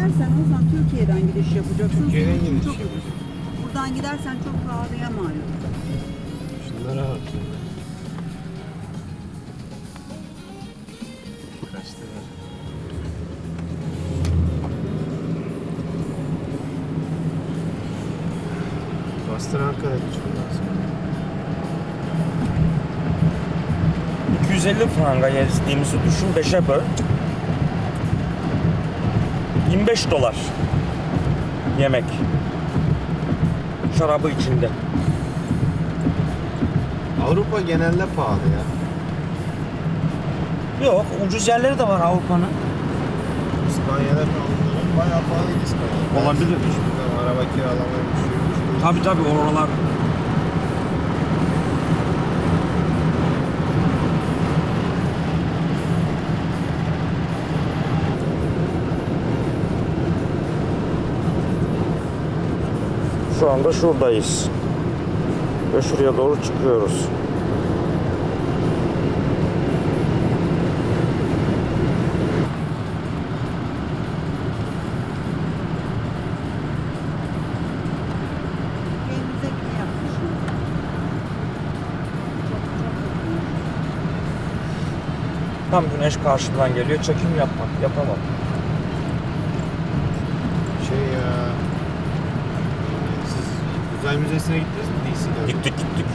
gidersen o zaman Türkiye'den gidiş yapacaksın. Türkiye'den gidiş çok yapacağım. Buradan gidersen çok pahalıya mal olur. Şunlara bak. Kaç lira? Bastır Ankara'ya geçmem lazım. 250 franga gezdiğimizi düşün 5'e böl. 25 dolar. Yemek. Şarabı içinde. Avrupa genelde pahalı ya. Yok ucuz yerleri de var Avrupa'nın. İspanya'da pahalı. Bayağı pahalıydı İspanya. Olabilir. Araba kiralamayı düşürmüş. Tabi tabi oralar. Şu anda şuradayız. Ve şuraya doğru çıkıyoruz. Tam güneş karşıdan geliyor. Çekim yapmak yapamam. Şey ya. Siz uzay müzesine gittiniz mi DC'de? Gittik gittik.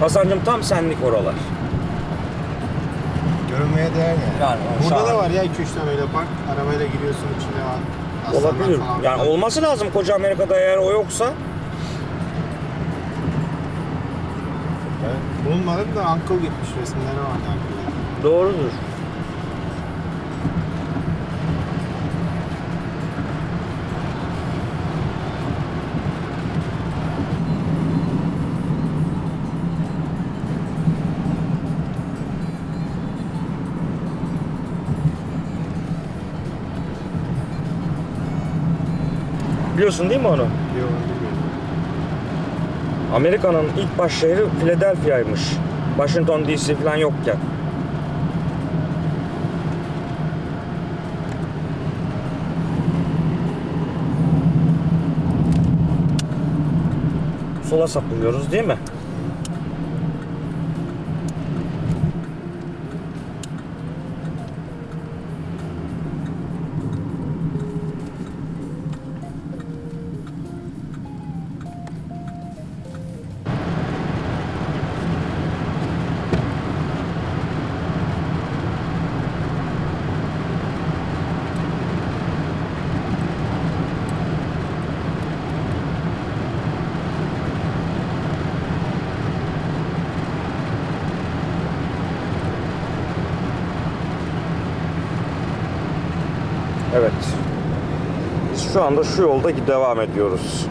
Hasan'cığım tam senlik oralar. Görünmeye değer yani. Yani Burada şahane. da var ya 2-3 tane öyle park. Arabayla giriyorsun içine aslanlar Olabilir. falan Yani olması lazım koca Amerika'da eğer o yoksa. Ben bulmadım da Uncle gitmiş resimleri Uncle'da. Doğrudur. Biliyorsun değil mi onu? Amerika'nın ilk baş şehri Philadelphia'ymış. Washington DC falan yokken. Sola saplıyoruz değil mi? Şu anda şu yolda devam ediyoruz.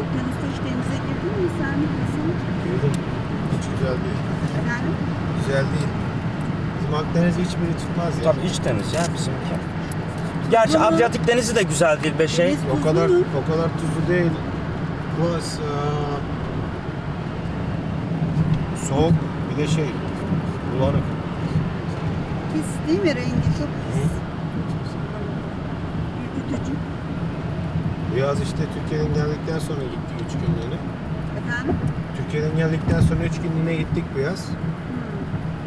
Okyanusta hiç denize girdin mi sen? Nasıl? Girdim. Hiç güzel değil. Efendim? Güzel değil. Hiçbiri tutmaz ya. Tabii iç deniz ya bizimki. Gerçi Ama- Adriyatik denizi de güzel değil be şey. O kadar o kadar tuzlu değil. Burası eee, soğuk bir de şey bulanık. Pis değil mi rengi? Çok pis. Ürkütücü. Bu yaz işte Türkiye'den geldikten sonra gittik 3 günlüğüne. Efendim? Türkiye'den geldikten sonra 3 günlüğüne gittik bu yaz.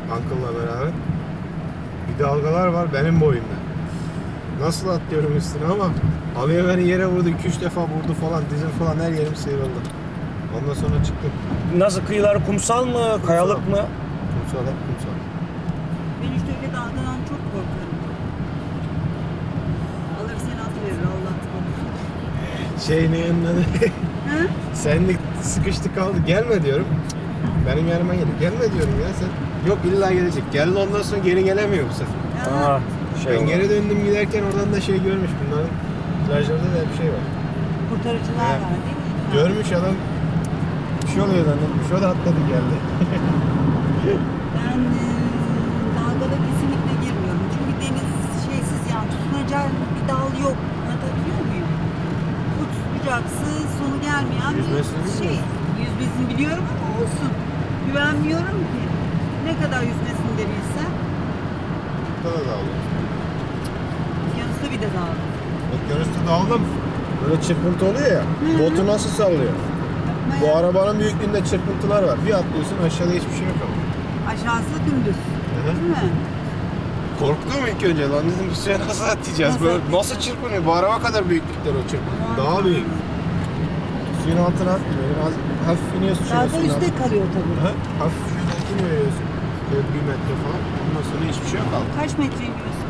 Uncle'la beraber. Dalgalar var benim boyumda. Nasıl atlıyorum üstüne ama havaya beni yere vurdu 2-3 defa vurdu falan dizim falan her yerim sıyrıldı. Ondan sonra çıktım. Nasıl kıyıları kumsal mı, kayalık mı? Kumsal hep kumsal. Ben işte öyle dalgadan çok korkarım. Alır seni atıverir Allah Şey ne yanına Ha? Senlik sıkıştı kaldı. Gelme diyorum. Benim yanıma gel. Gelme diyorum ya sen. Yok illa gelecek. Geldi ondan sonra geri gelemiyor bu sefer. Aa, şey ben oldu. geri döndüm giderken oradan da şey görmüş. Bunların plajlarda da bir şey var. Kurtarıcılar var değil mi? Görmüş adam. Bir şey oluyor zannetmiş. O da atladı geldi. Ben e, dalgada kesinlikle girmiyorum. Çünkü deniz şeysiz yani tutunacak bir dal yok. Anlatabiliyor muyum? Uç bucaksız, sonu gelmeyen Yüzmesini bir bilmiyor şey. Yüzmesini biliyorum ama olsun. Güvenmiyorum ki. Ne kadar yüzmesini de bilsem. Burada da dağılıyor. Okyanusta bir de dağılır. Okyanusta dağıldım. Böyle çırpıntı oluyor ya. Hı hı. Botu nasıl sallıyor? Yapma Bu ya. arabanın büyüklüğünde çırpıntılar var. Bir atlıyorsun aşağıda hiçbir şey yok ama. Aşağısı dümdüz. Hı hı. Değil mi? Korktum ilk önce lan dedim bu suya nasıl atlayacağız? Nasıl Böyle nasıl çırpınıyor? Bu araba kadar büyüklükler o çırpıntı. Aman Daha büyük. Suyun altına atmıyor. Hafif iniyorsun Zaten suyun üstte kalıyor tabii. Hı? Hafif şöyle iniyorsun. Böyle bir metre falan. Ondan sonra hiçbir şey yok kaldı. Kaç metre iniyorsun?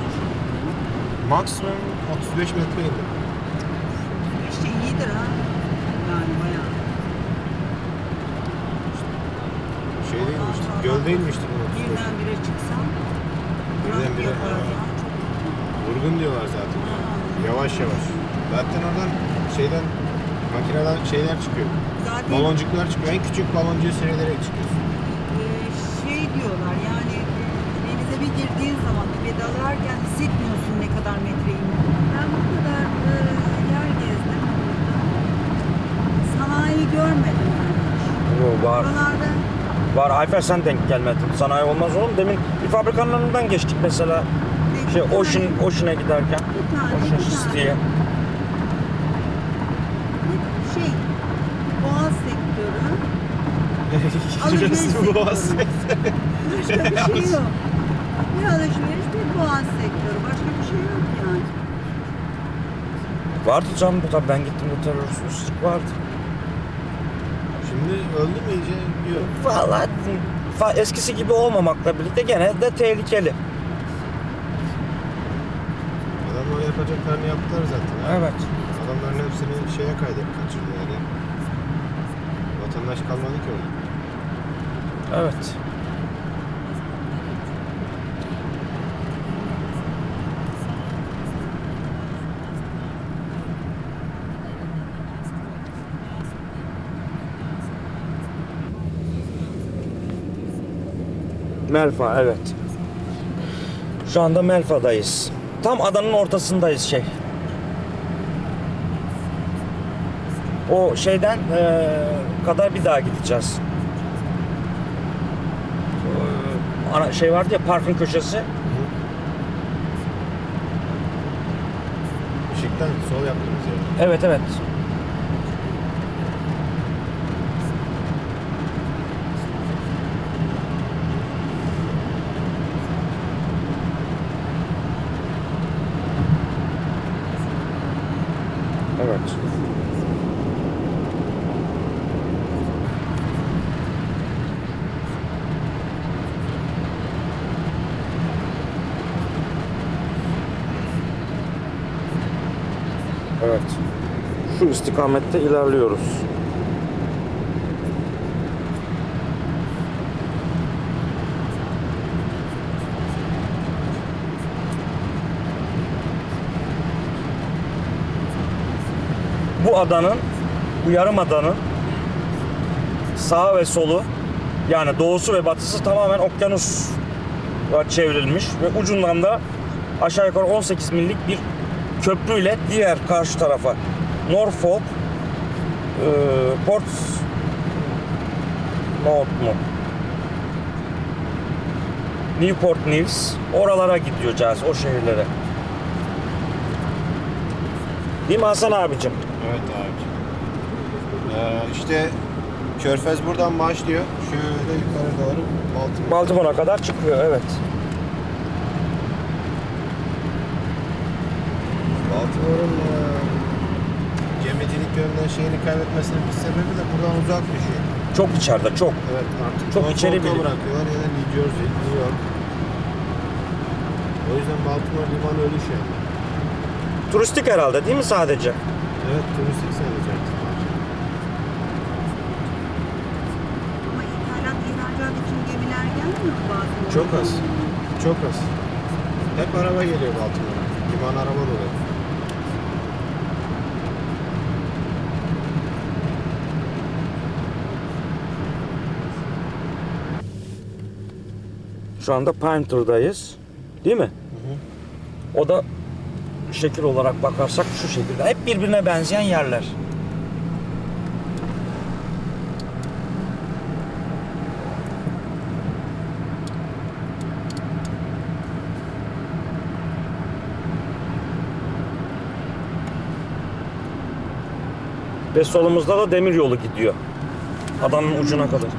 Maksimum 35 metre indim. İşte iyidir ha. Yani bayağı. Şey değilmişti. Göl değilmişti bu 35. Birdenbire çıksam. Birdenbire, yapar ha. ya. Vurgun diyorlar zaten. Yavaş yavaş. Zaten oradan şeyden makineden şeyler çıkıyor. Zaten Baloncuklar çıkıyor. En küçük baloncuğu seyrederek çıkıyorsun. e, şey diyorlar yani e, denize bir girdiğin zaman dibe dalarken hissetmiyorsun ne kadar metre indiğini. Ben bu kadar e, yer gezdim. Sanayi görmedim ben hiç. Yo, var. Buralarda Var. Ayfer sen denk gelmedin. Sanayi olmaz oğlum. Demin bir fabrikanın önünden geçtik mesela. bir Şey Ocean, Ocean'a giderken. Bir tane, Ocean bir tane. City'ye. şey boğaz sektörü Alışveriş sektörü. Başka bir şey yok. Bir alışveriş bir boğaz sektörü. Başka bir şey yok yani. Vardı canım bu tabii ben gittim bu terörsüzlük vardı. Şimdi öldü mü iyice yok. Valla fa- eskisi gibi olmamakla birlikte gene de tehlikeli. Adamlar yapacaklarını yaptılar zaten. Evet. Adamların hepsini şeye kaydet kaçırdılar ya. Vatandaş kalmadı ki orada. Evet. Melfa evet. Şu anda Melfa'dayız. Tam adanın ortasındayız şey. O şeyden eee, kadar bir daha gideceğiz. Eee, Ana şey vardı ya parkın köşesi. Işıktan sol yaptığımız yer. Evet. Evet. Evet. Şu istikamette ilerliyoruz. Bu adanın, bu yarım adanın sağ ve solu yani doğusu ve batısı tamamen okyanusla çevrilmiş ve ucundan da aşağı yukarı 18 millik bir köprüyle diğer karşı tarafa Norfolk, e, Port North mu? Newport News oralara gideceğiz o şehirlere. Değil mi Hasan abicim? Evet abiciğim. Ee, işte Körfez buradan başlıyor. Şöyle yukarı doğru Baltimore. Baltimore'a kadar çıkıyor evet. Baltimore'un e, gemicilik yönünden şehri kaybetmesinin bir sebebi de buradan uzak düşüyor. Çok içeride çok. Evet artık Çok içeri bile. bırakıyorlar ya da New Jersey, New York. O yüzden Baltimore limanı ölü anda. Turistik herhalde değil mi sadece? Evet turistik sayılacaktır. Ama ithalat, ihracat için gemiler gelmiyor mu? Çok az. Çok az. Hep araba geliyor Baltimore'a. Liman araba dolu. Şu anda Painter'dayız. Değil mi? O da şekil olarak bakarsak şu şekilde. Hep birbirine benzeyen yerler. Ve solumuzda da demir yolu gidiyor. Adanın ucuna kadar.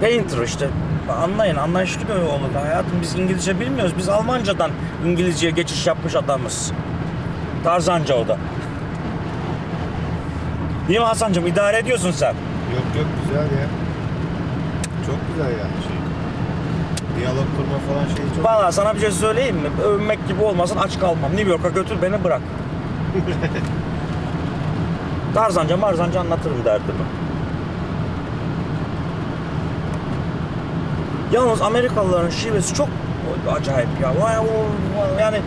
Painter işte. Anlayın, anlayışlı bir olur. Hayatım biz İngilizce bilmiyoruz. Biz Almancadan İngilizceye geçiş yapmış adamız. Tarzanca o da. Değil mi Hasan'cığım? İdare ediyorsun sen. Yok yok güzel ya. Çok güzel yani şey. Diyalog kurma falan şey çok Valla sana bir şey söyleyeyim mi? Övünmek gibi olmasın aç kalmam. New York'a götür beni bırak. Tarzanca marzanca anlatırım derdimi. Yalnız Amerikalıların şivesi çok acayip ya. Yani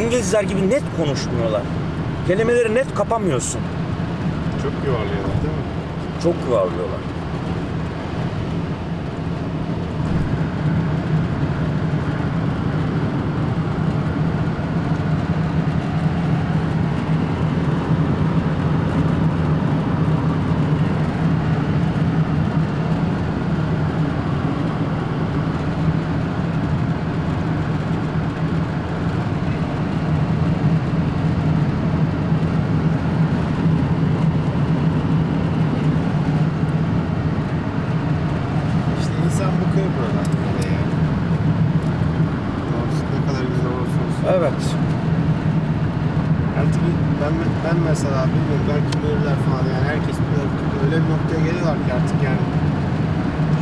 İngilizler gibi net konuşmuyorlar. Kelimeleri net kapamıyorsun. çok yuvarlıyorlar değil mi? Çok yuvarlıyorlar. İşte insan bakıyor buradan böyle ya. Doğrusu ne kadar güzel olursa olsun. Evet. Artık ben, ben mesela bilmiyorum belki bilirler falan yani herkes bilir. öyle bir noktaya geliyorlar ki artık yani.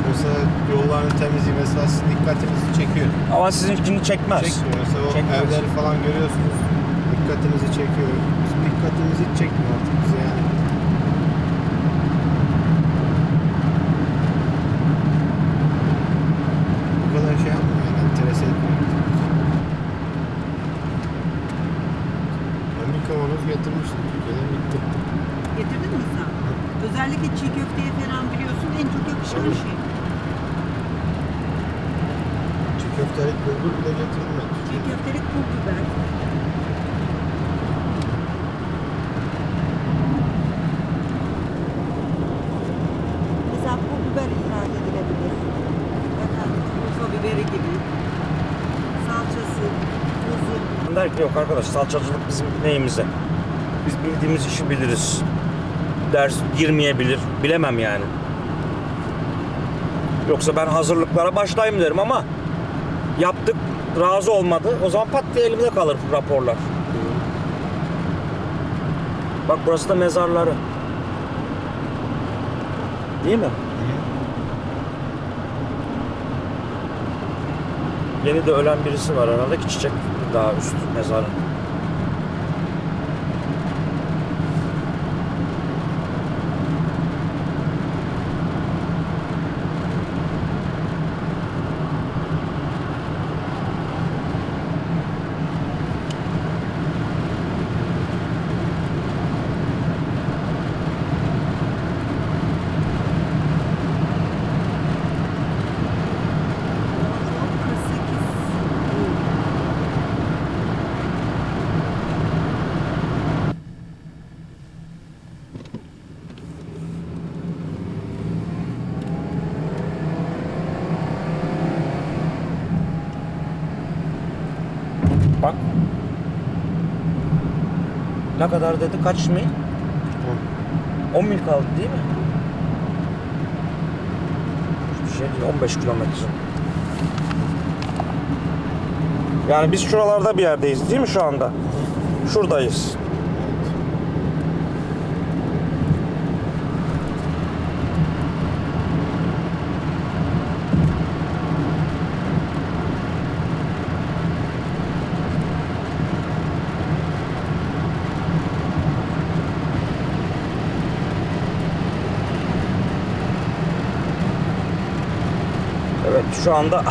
Mesela yolların temizliği mesela sizin dikkatinizi çekiyor. Ama sizinkini çekmez. Çekmiyor. Mesela o Çekmez. evleri falan görüyorsunuz. Dikkatinizi çekiyor. Bizim dikkatimizi çekmiyor artık bize yani. Bu kadar şey yapmıyor yani. Enterese etmiyor artık bizi. Ben bir kavanoz getirmiştim Türkiye'den bitti. Getirdin mi sen? Özellikle çiğ köfteye falan biliyorsun en çok yakışan Tabii. şey. Çiğ köftelik bulgur bile getirdim ben Çiğ Türkiye'den. köftelik pul biber. Mesela pul biber ihraç edilebilir. Efendim, Urfa biberi gibi. Salçası, tuzu. Der ki yok arkadaş salçacılık bizim neyimize. Biz bildiğimiz işi biliriz. Ders girmeyebilir. Bilemem yani. Yoksa ben hazırlıklara başlayayım derim ama yaptık razı olmadı. O zaman pat diye elimde kalır raporlar. Bak burası da mezarları. Değil mi? Yeni de ölen birisi var herhalde ki çiçek daha üst mezarın. Norfolk 48. Bak. Ne kadar dedi? Kaç mil? 10 mil kaldı değil mi? Hiçbir şey değil. 15 kilometre. Yani biz şuralarda bir yerdeyiz değil mi şu anda? Şuradayız. Şu anda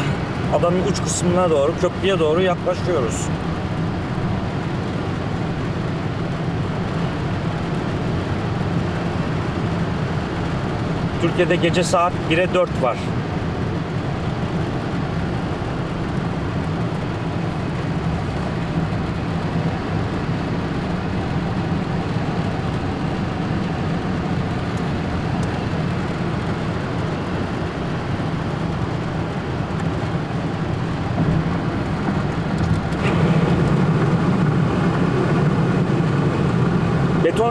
adanın uç kısmına doğru, köprüye doğru yaklaşıyoruz. Türkiye'de gece saat 1'e 4 var.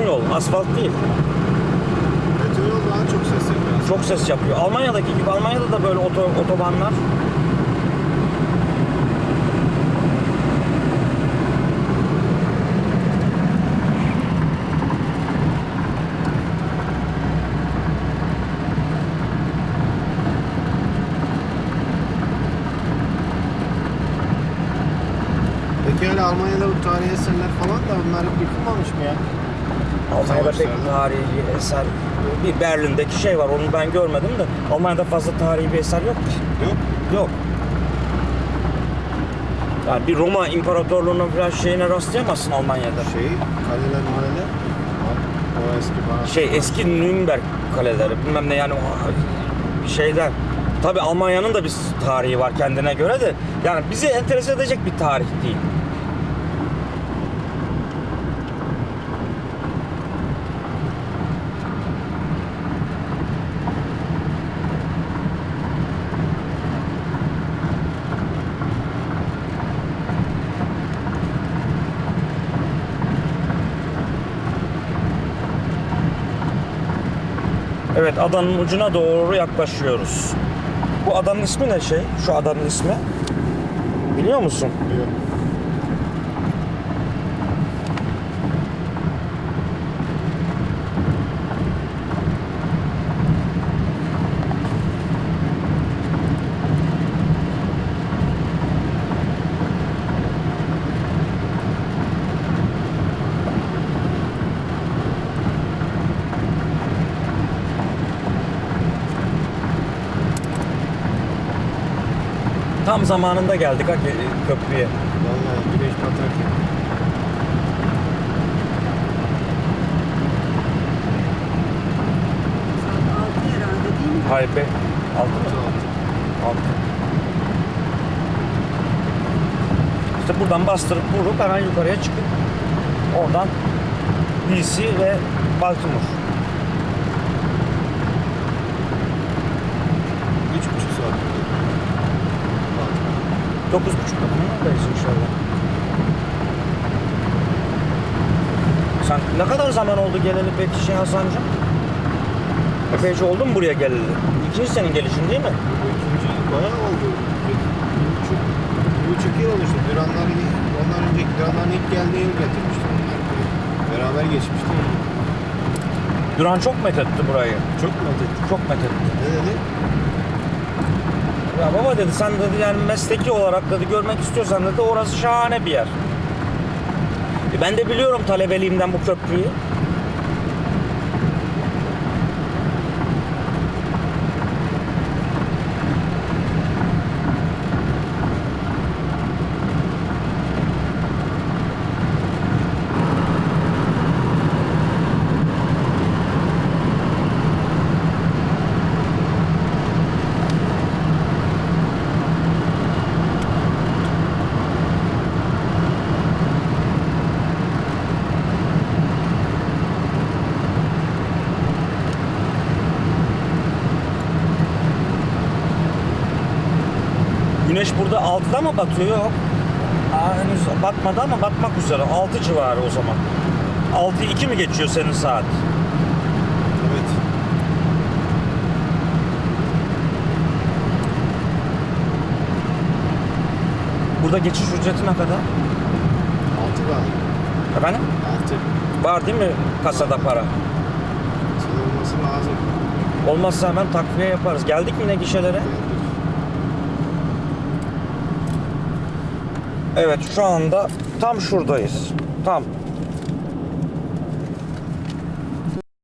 Beton yol, asfalt değil. Meteor daha çok ses yapıyor. Çok ses yapıyor. Almanya'daki gibi Almanya'da da böyle oto, otobanlar. Peki öyle Almanya'da bu tarihi eserler falan da bunlar hep yıkılmamış mı ya? Almanya'da pek tarihi eser bir Berlin'deki şey var onu ben görmedim de Almanya'da fazla tarihi bir eser yok ki. Yok. Yok. Yani bir Roma İmparatorluğu'nun falan şeyine rastlayamazsın Almanya'da. Şey, kaleler, maleler. O eski bana. Şey eski Nürnberg kaleleri bilmem ne yani o şeyden. Tabi Almanya'nın da bir tarihi var kendine göre de yani bizi enterese edecek bir tarih değil. Evet adanın ucuna doğru yaklaşıyoruz. Bu adanın ismi ne şey? Şu adanın ismi? Biliyor musun? Yok. Tam zamanında geldik ha köprüye. Vallahi güneş batarken. Saat 6 herhalde değil mi? Hayır be. Altı mı? Altı. İşte buradan bastırıp vurup hemen yukarıya çıkıp oradan BC ve Baltimore. 9.30'da falan oradayız inşallah. Sen ne kadar zaman oldu geleli peki şey Hasan'cığım? Epeyce oldu mu buraya geleli? İkinci senin gelişin değil mi? Bu ikinci bayağı oldu. Bir, bir buçuk, bir buçuk yıl olmuştu. Duranlar, ondan önceki Duranların ilk geldiği yıl getirmiştim. Beraber geçmişti. Duran çok methetti burayı. Çok methetti. Çok methetti. Ne dedi? Ya baba dedi sen dedi yani mesleki olarak dedi görmek istiyorsan dedi orası şahane bir yer. E ben de biliyorum talebeliğimden bu köprüyü. Güneş 6'da mı batıyor? Yok. Aa, henüz batmadı ama batmak üzere. 6 civarı o zaman. 6 2 mi geçiyor senin saat? Evet. Burada geçiş ücreti ne kadar? Altı galiba. Efendim? Altı. Var değil mi kasada para? Sana olması lazım. Olmazsa hemen takviye yaparız. Geldik mi yine gişelere? Geldik. Evet şu anda tam şuradayız. Tam